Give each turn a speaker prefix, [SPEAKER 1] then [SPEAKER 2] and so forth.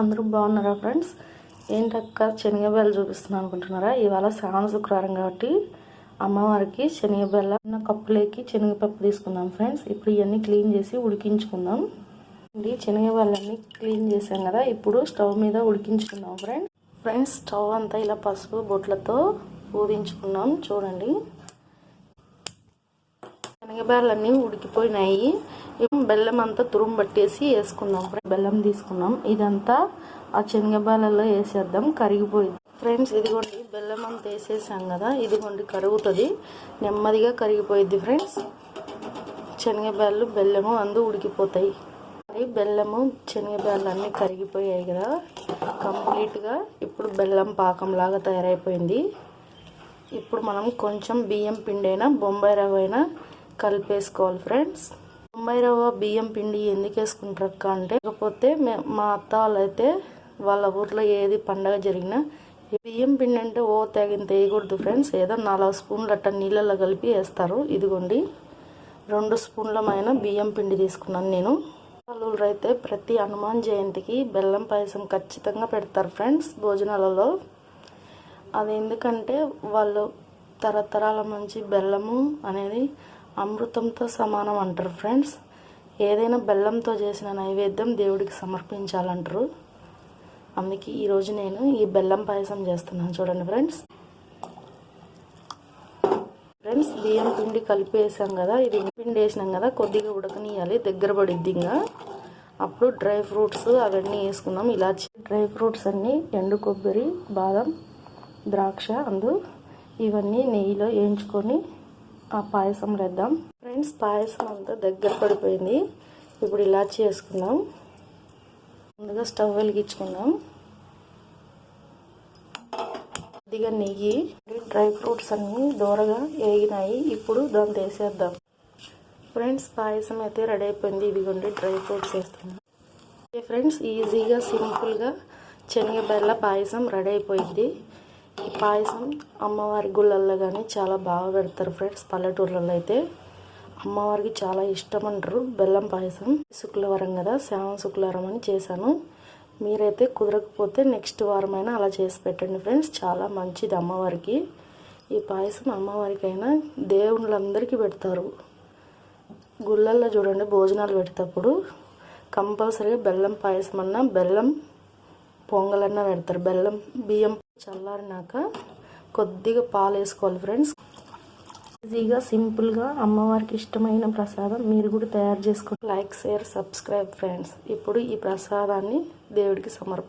[SPEAKER 1] అందరూ బాగున్నారా ఫ్రెండ్స్? ఏంటక్క శనగబెల్ల చూపిస్తున్నాను అనుకుంటున్నారా? ఇవాళ శ్రావణ శుక్రవారం కాబట్టి అమ్మవారికి శనగబెల్ల ఉన్న కప్పులోకి శనగపప్పు తీసుకుందాం ఫ్రెండ్స్. ఇప్పుడు ఇవన్నీ క్లీన్ చేసి ఉడికించుకుందాం. ఇది శనగబెల్లన్నీ క్లీన్ చేసాం కదా ఇప్పుడు స్టవ్ మీద ఉడికించుకుందాం ఫ్రెండ్స్. ఫ్రెండ్స్ స్టవ్ అంతా ఇలా పసుపు బొట్లతో ఊదించుకున్నాం చూడండి. శనగబేళ్ళన్నీ ఉడికిపోయినాయి. బెల్లం అంతా తురుము పట్టేసి వేసుకుందాం. బెల్లం తీసుకున్నాం ఇదంతా ఆ శనగబాలలో వేసేద్దాం. కరిగిపోయింది. ఫ్రెండ్స్ ఇదిగోండి బెల్లం అంతా వేసేసాం కదా. ఇదిగోండి కరుగుతుంది. నెమ్మదిగా కరిగిపోయింది ఫ్రెండ్స్. శనగబాలు బెల్లము అందు ఉడికిపోతాయి. మరి బెల్లము శనగబాలు అన్నీ కరిగిపోయాయి కదా. కంప్లీట్గా ఇప్పుడు బెల్లం పాకంలాగా తయారైపోయింది. ఇప్పుడు మనం కొంచెం బియ్యం పిండి అయినా బొంబాయి రవ్వ అయినా కలిపేసుకోవాలి ఫ్రెండ్స్. బొంబాయి రవ్వ బియ్యం పిండి ఎందుకు వేసుకుంటారు అక్క అంటే లేకపోతే మా అత్త వాళ్ళైతే వాళ్ళ ఊర్లో ఏది పండగ జరిగినా బియ్యం పిండి అంటే ఓ తెగింత వేయకూడదు ఫ్రెండ్స్. ఏదో నాలుగు స్పూన్లు అట్ట నీళ్ళల్లో కలిపి వేస్తారు. ఇదిగోండి రెండు స్పూన్లమైన బియ్యం పిండి తీసుకున్నాను నేను. వాళ్ళు అయితే ప్రతి హనుమాన్ జయంతికి బెల్లం పాయసం ఖచ్చితంగా పెడతారు ఫ్రెండ్స్ భోజనాలలో. అది ఎందుకంటే వాళ్ళు తరతరాల నుంచి బెల్లము అనేది అమృతంతో సమానం అంటారు ఫ్రెండ్స్. ఏదైనా బెల్లంతో చేసిన నైవేద్యం దేవుడికి సమర్పించాలంటారు. అందుకే ఈరోజు నేను ఈ బెల్లం పాయసం చేస్తున్నాను. చూడండి ఫ్రెండ్స్. ఫ్రెండ్స్ బియ్యం పిండి కలిపి వేసాం కదా. ఇది పిండి వేసినాం కదా. కొద్దిగా ఉడకనియాలి దగ్గర పడిద్ది ఇంకా. అప్పుడు డ్రై ఫ్రూట్స్ అవన్నీ వేసుకుందాం. ఇలాచి డ్రై ఫ్రూట్స్ అన్నీ ఎండు కొబ్బరి బాదం ద్రాక్ష అందు ఇవన్నీ నెయ్యిలో వేయించుకొని ఆ పాయసం వేద్దాం ఫ్రెండ్స్ పాయసం అంతా దగ్గర పడిపోయింది. ఇప్పుడు ఇలా చేసుకుందాం ముందుగా స్టవ్ వెలిగించుకుందాం. కొద్దిగా నెయ్యి డ్రై ఫ్రూట్స్ అన్నీ దూరగా వేగినాయి ఇప్పుడు దాన్ని వేసేద్దాం. ఫ్రెండ్స్ పాయసం అయితే రెడీ అయిపోయింది. ఇదిగోండి డ్రై ఫ్రూట్స్ వేస్తున్నాం. ఫ్రెండ్స్ ఈజీగా సింపుల్గా శనగబెల్ల పాయసం రెడీ అయిపోయింది. ఈ పాయసం అమ్మవారి గుళ్ళల్లో కానీ చాలా బాగా పెడతారు ఫ్రెండ్స్ పల్లెటూర్లలో అయితే. అమ్మవారికి చాలా ఇష్టం అంటారు బెల్లం పాయసం. శుక్రవారం కదా శ్యామ శుక్రవారం అని చేశాను. మీరైతే కుదరకపోతే నెక్స్ట్ వారమైనా అలా చేసి పెట్టండి ఫ్రెండ్స్ చాలా మంచిది అమ్మవారికి. ఈ పాయసం అమ్మవారికైనా దేవుళ్ళందరికీ పెడతారు. గుళ్ళల్లో చూడండి భోజనాలు పెడేటప్పుడు కంపల్సరీగా బెల్లం పాయసం అన్న బెల్లం పొంగలన్న పెడతారు. బెల్లం బియ్యం చల్లారినాక కొద్దిగా పాలు వేసుకోవాలి ఫ్రెండ్స్. ఈజీగా సింపుల్గా అమ్మవారికి ఇష్టమైన ప్రసాదం మీరు కూడా తయారు చేసుకోండి లైక్ షేర్ సబ్స్క్రైబ్ ఫ్రెండ్స్. ఇప్పుడు ఈ ప్రసాదాన్ని దేవుడికి సమర్పి